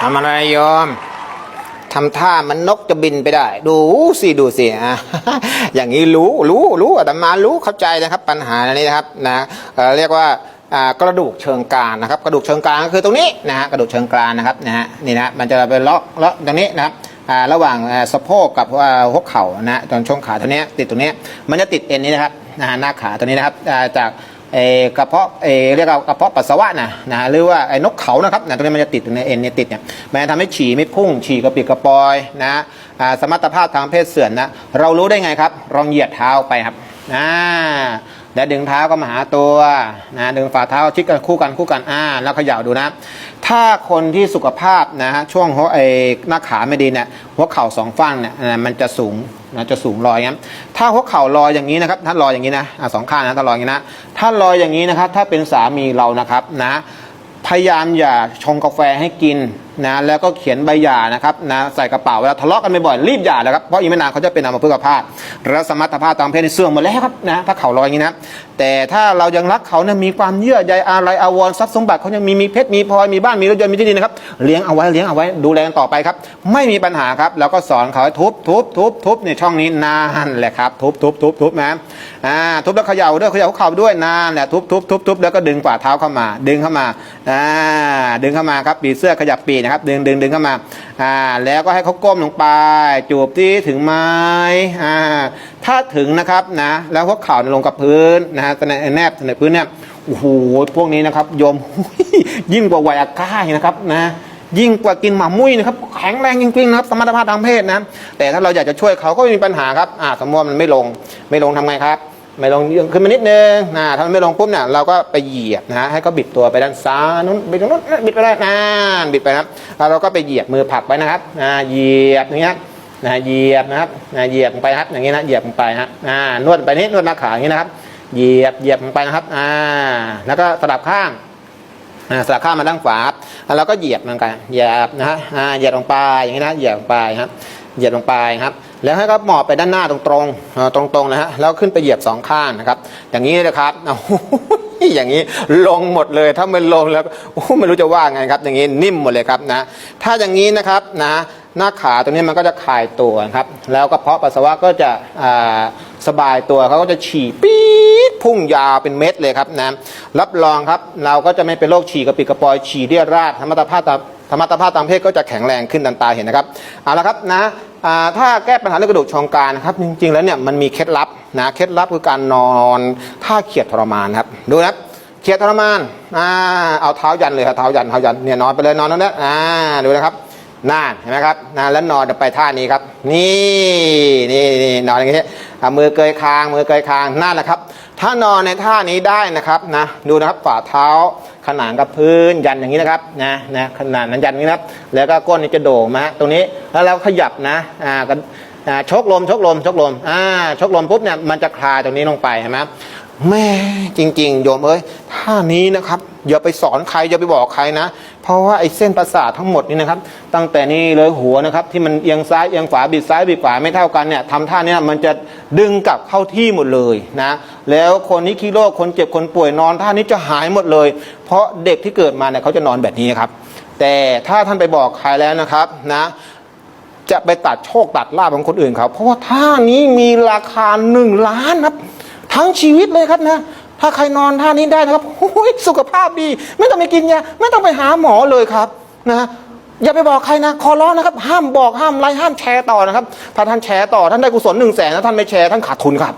ทำอะไรโยมทำท่ามันนกจะบินไปได้ ดูสิดูสิอะอย่างนี้รู้รู้รู้อาตมารู้เข้าใจนะครับ ปัญหาอันนี้นะครับนะเเรียกว่ากระดูกเชิงกรานนะครับ กระดูกเชิงกรานก็คือตรงนี้นะฮะกระดูกเชิงกรานนะครับนะฮะนี่นะมันจะไปเลาะเลาะตรงนี้นะครับระหว่างสะโพกกับหัวเข่านะตรงช่วงขาตรงนี้ติดตรงนี้มันจะติดเอ็นนี้นะครับนะฮะหน้าขาตรงนี้นะครับจาก เอกระเพาะเอเรียกว่ากระเพาะปัสสาวะนะนะหรือว่าไอ้นกเขานะครับนะตรงนี้มันจะติดตรงนี้เอ็นเนี่ยติดเนี่ยมันทำให้ฉี่ไม่พุ่ง ฉี่กระปิดกระปอยนะสมรรถภาพทางเพศเสื่อมนะเรารู้ได้ไงครับลองเหยียดเท้าไปครับอ่าแล้วดึงเท้าก็มาหาตัวนะดึงฝ่าเท้าชิดกันคู่กันคู่กันอ่าแล้วเขย่าดูนะ ถ้าคนที่สุขภาพนะฮะช่วงหัวไอ้หน้าขาไม่ดีเนี่ยหัวเข่าสองฝั่งเนี่ยมันจะสูง นะจะสูงลอยงั้นถ้าหัวเข่าลอยอย่างนี้นะครับถ้าลอยอย่างนี้นะอะสองข้างนะถ้าลอยอย่างนี้นะถ้าลอยอย่างนี้นะครับถ้าเป็นสามีเรานะครับนะพยายามอย่าชงกาแฟให้กิน นะแล้วก็เขียนใบหย่านะครับนะใส่กระเป๋าเวลาทะเลาะกันบ่อยๆรีบหย่าเลยครับเพราะอีกไม่นานเขาจะเป็นอัมพฤกษภาพและสมรรถภาพทางเพศนี่เสื่อมหมดแล้วครับนะถ้าเข่าลอยอย่างนี้นะแต่ถ้าเรายังรักเขาเนี่ยมีความเยื่อใยอะไรอาวรทรัพย์สมบัติเขายังมีมีเพชรมีพลอยมีบ้านมีรถยนต์มีที่ดินนะครับเลี้ยงเอาไว้เลี้ยงเอาไว้ดูแลกันต่อไปครับ ไม่มีปัญหาครับแล้วก็สอนเขาทุบทุบทุบทุบในช่องนี้นานแหละครับทุบทุบทุบทุบนะอ่าทุบแล้วเขย่าด้วยเขย่าเข่าด้วยนานแหละทุบทุบทุบทุบแล้วก็ดึงฝ่าเท้าเข้ามา ดึงเข้ามาอ่าดึงเข้ามาครับปีเสื้อขยับปีนะครับ ดึงดึงดึงเข้ามาอ่าแล้วก็ให้เขาก้มลงไป จูบที่ถึงไม้อ่าถ้าถึงนะครับนะแล้วพวกเข่าลงกับพื้นนะฮะแนบในพื้นเนี่ยโอ้โหพวกนี้นะครับโยมยิ่งกว่าไวอาก้านะครับนะยิ่งกว่ากินหมามุ้ยนะครับแข็งแรงจริงๆนะครับสมรรถภาพทางเพศนะแต่ถ้าเราอยากจะช่วยเขาก็ไม่มีปัญหาครับอ่าสมมติมันไม่ลงไม่ลงทำไงครับ ไม่ลงขึ้นมานิดนึงนะถ้ามันไม่ลงปุ๊บเนี่ยเราก็ไปเหยียบนะให้เขาบิดตัวไปด้านซ้ายนู้นบิดตรงนู้นบิดไปได้นานบิดไปนะครับแล้วเราก็ไปเหยียบมือผลักไปนะครับอ่าเหยียบอย่างเงี้ยนะเหยียบนะครับนะเหยียบลงไปครับอย่างนี้นะเหยียบลงไปนะครับอ่านวดไปนิดนวดหน้าขาอย่างนี้นะครับ เหยียบเหยียบลงไปนะครับอ่าแล้วก็สลับข้างอ่าสลับข้างมาด้านขวาบแล้วเราก็เหยียบเหมันกันเหยียบนะฮะอ่าเหยียบลงไปอย่างนี้นะเหยียบลงไปครับเหยียบลงไปครับ แล้วให้ก็หมอบไปด้านหน้าตรงๆตรงๆนะฮะแล้วขึ้นไปเหยียบสองข้างนะครับ อย่างนี้นะครับโอ้โหอย่างนี้ลงหมดเลยถ้าไม่ลงแล้วโอ้โหไม่รู้จะว่าไงครับ อย่างนี้นิ่มหมดเลยครับนะถ้าอย่างนี้นะครับนะหน้าขาตรงนี้มันก็จะคลายตัวครับแล้วกระเพาะปัสสาวะก็จะสบายตัวเขาก็จะฉี่ปี๊ดพุ่งยาวเป็นเม็ดเลยครับนะรับรองครับเราก็จะไม่เป็นโรคฉี่กระปิดกระปอยฉี่เรียราดธรรมตภาพตาม ธรรมตภาพตามเพศก็จะแข็งแรงขึ้นดันตาเห็นนะครับเอาละครับนะถ้าแก้ปัญหาเรื่องกระดูกชองการนะครับ จริงๆแล้วเนี่ยมันมีเคล็ดลับนะเคล็ดลับคือการนอนท่าเขียดทรมานครับดูนะครับเขียดทรมานอ่าเอาเท้ายันเลยครับเท้ายันเท้ายันเนี่ยนอนไปเลยนอนนั่นี้อ่าดูนะครับ น่านเห็นไหมครับนะแล้วนอนไปท่านี้ครับ นี่นี่นี่นอนอย่างนี้มือเกยคาง มือเกยคางนั่นแหละครับ ถ้านอนในท่านี้ได้นะครับนะดูนะครับฝ่าเท้าขนานกับพื้นยันอย่างนี้นะครับนะนะขนาดนั้นยันอย่างนี้นะครับ แล้วก็ก้นนี่จะโด่งมาตรงนี้แล้วเราขยับนะอ่าก็อ่าชกลมชกลมชกลมอ่าชกลมปุ๊บเนี่ยมันจะคลายตรงนี้ลงไปเห็นไหม แม่จริง ๆ โยมเอ้ยท่านี้นะครับอย่าไปสอนใครอย่าไปบอกใครนะ เพราะว่าไอ้เส้นประสาททั้งหมดนี่นะครับ ตั้งแต่นี้เลยหัวนะครับ ที่มันเอียงซ้ายเอียงขวาบิดซ้ายบิดขวาไม่เท่ากันเนี่ยทำท่าเนี้ยมันจะดึงกลับเข้าที่หมดเลยนะแล้วคนนี้ขี้โรคคนเจ็บคนป่วยนอนท่านี้จะหายหมดเลย เพราะเด็กที่เกิดมาเนี่ยเขาจะนอนแบบนี้ครับ แต่ถ้าท่านไปบอกใครแล้วนะครับนะจะไปตัดโชคตัดลาบของคนอื่นเขาเพราะว่าท่านี้มีราคาหนึ่งล้านครับ ทั้งชีวิตเลยครับนะ ถ้าใครนอนท่านี้ได้นะครับโอ้ยสุขภาพดี ไม่ต้องไปกินยาไม่ต้องไปหาหมอเลยครับนะอย่าไปบอกใครนะขอร้องนะครับ ห้ามบอกห้ามไลค์ห้ามแชร์ต่อนะครับถ้าท่านแชร์ต่อท่านได้กุศลหนึ่งแสนนะท่านไม่แชร์ท่านขาดทุนครับ